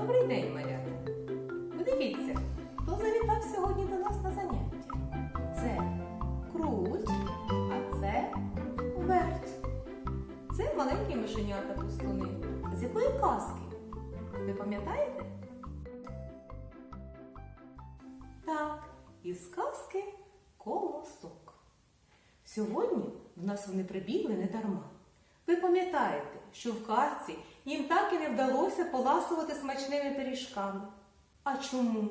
Добрий день, малята! Подивіться, хто завітав сьогодні до нас на заняття. Це круть, а це верть. Це маленькі мишенята пустуни. З якої казки? Ви пам'ятаєте? Так, із казки колосок. Сьогодні в нас вони прибігли не дарма. Ви пам'ятаєте, що в казці їм так і не вдалося поласувати смачними пиріжками. А чому?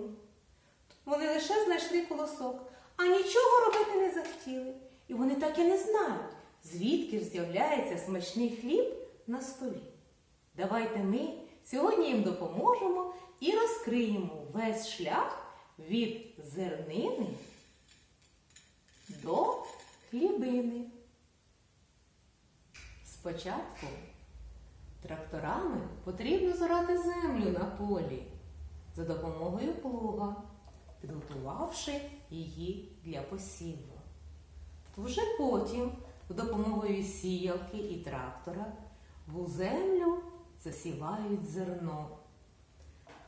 Вони лише знайшли колосок, а нічого робити не захотіли. І вони так і не знають, звідки ж з'являється смачний хліб на столі. Давайте ми сьогодні їм допоможемо і розкриємо весь шлях від зернини до хлібини. Спочатку тракторами потрібно зорати землю на полі за допомогою плуга, підготувавши її для посіву. Вже потім, за допомогою сіялки і трактора, в землю засівають зерно.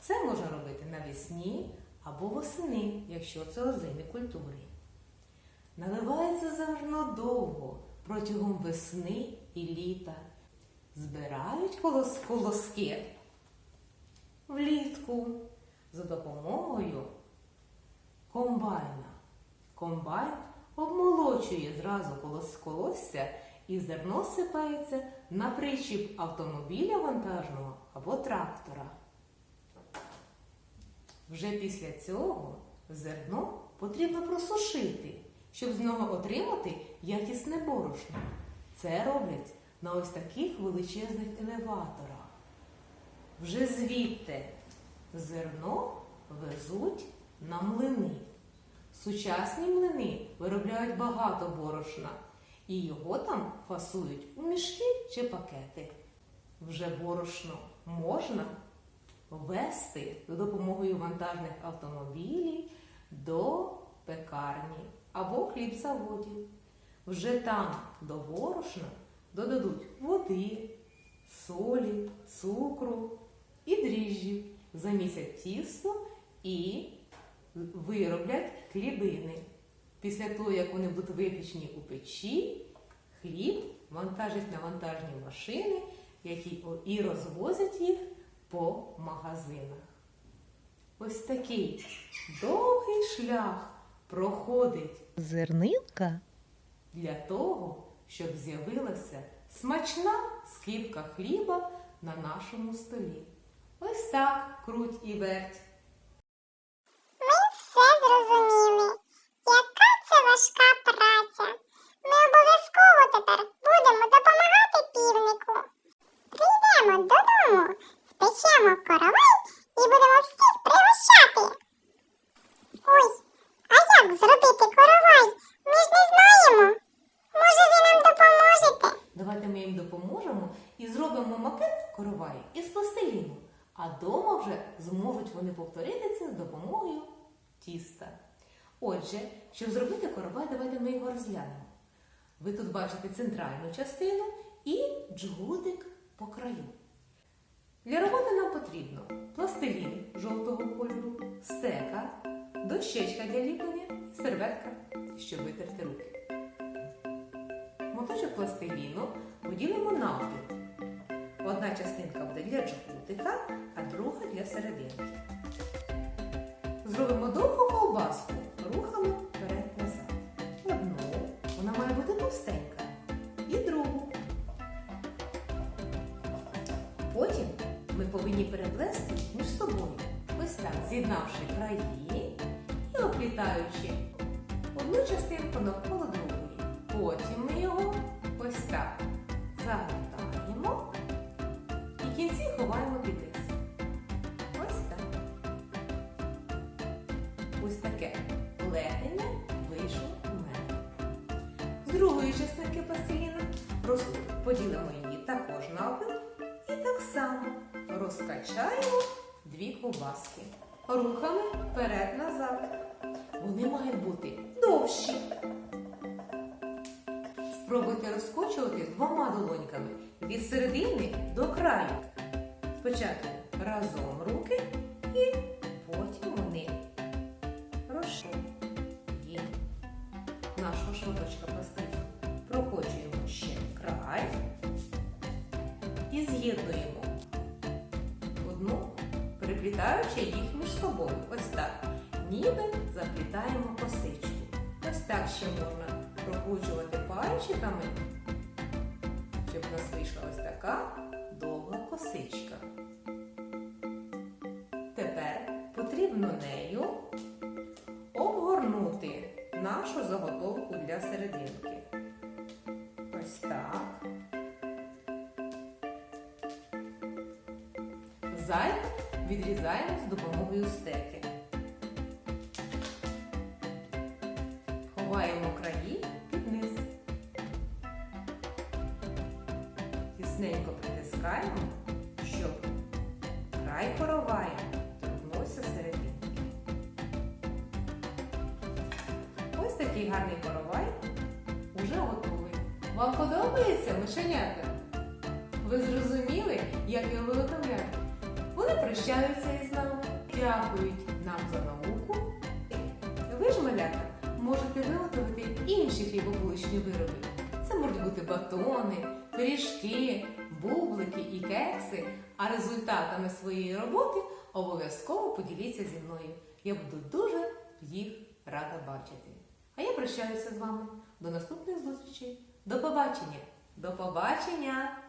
Це можна робити навесні або восени, якщо це озимі культури. Наливається зерно довго протягом весни і літа. Збирають колос колоски влітку за допомогою комбайна. Комбайн обмолочує зразу колос колосся і зерно сипається на причіп автомобіля вантажного або трактора. Вже після цього зерно потрібно просушити, щоб з нього отримати якісне борошно. Це роблять на ось таких величезних елеваторах. Вже звідти зерно везуть на млини. Сучасні млини виробляють багато борошна і його там фасують у мішки чи пакети. Вже борошно можна вести за допомогою вантажних автомобілів до пекарні або хлібзаводів. Вже там до борошна додадуть води, солі, цукру і дріжджів, замісять тісто і вироблять хлібини. Після того, як вони будуть випічені у печі, хліб вантажать на вантажні машини, які і розвозять їх по магазинах. Ось такий довгий шлях проходить Зернинка для того, щоб з'явилася смачна скипка хліба на нашому столі. Ось так круть і верть. Ми все зрозуміли. Яка це важка праця. Ми обов'язково тепер будемо допомагати півнику. Прийдемо додому, спечемо коровай і будемо всіх пригощати. Ой, а як зробити коровай? Ми ж не знаємо. Може, ви нам допоможете? Давайте ми їм допоможемо і зробимо макет короваю із пластиліну. А дома вже зможуть вони повторити це з допомогою тіста. Отже, щоб зробити коровай, давайте ми його розглянемо. Ви тут бачите центральну частину і джгутик по краю. Для роботи нам потрібно пластилін жовтого кольору, стека, дощечка для ліплення і серветка, щоб витерти руки. Моточок пластиліну поділимо навпіл. Одна частинка буде для джгутика, а друга для серединки. Зробимо довгу ковбаску рухами вперед-назад. Одну, вона має бути товстенька, і другу. Потім ми повинні переплести між собою, ось так, з'єднавши краї і оплітаючи одну частинку навколо другої. Потім другої частинки пластиліна поділимо її також навпіл і так само розкачаємо дві ковбаски. Рухами вперед-назад. Вони мають бути довші. Спробуйте розкочувати двома долоньками від середини до краю. Спочатку разом руки і потім вони розширені. Є. Нашого шматочка і з'єднуємо одну, переплітаючи їх між собою. Ось так. Ніби заплітаємо косичку. Ось так ще можна прокручувати пальчиками, щоб у нас вийшла ось така довга косичка. Тепер потрібно нею обгорнути нашу заготовку для серединки. Ось так. Зайве відрізаємо з допомогою стеки. Ховаємо краї під низ. Тісненько притискаємо, щоб край короваю торкнувся серединки. Ось такий гарний коровай уже готовий. Вам подобається мишенята? Ви зрозуміли, як його виготовляти? Вони прощаються із нами, дякують нам за науку. Ви ж, малята, можете виготовити інші хлібобулочні вироби. Це можуть бути батони, пиріжки, бублики і кекси. А результатами своєї роботи обов'язково поділіться зі мною. Я буду дуже їх рада бачити. А я прощаюся з вами. До наступних зустрічей. До побачення! До побачення!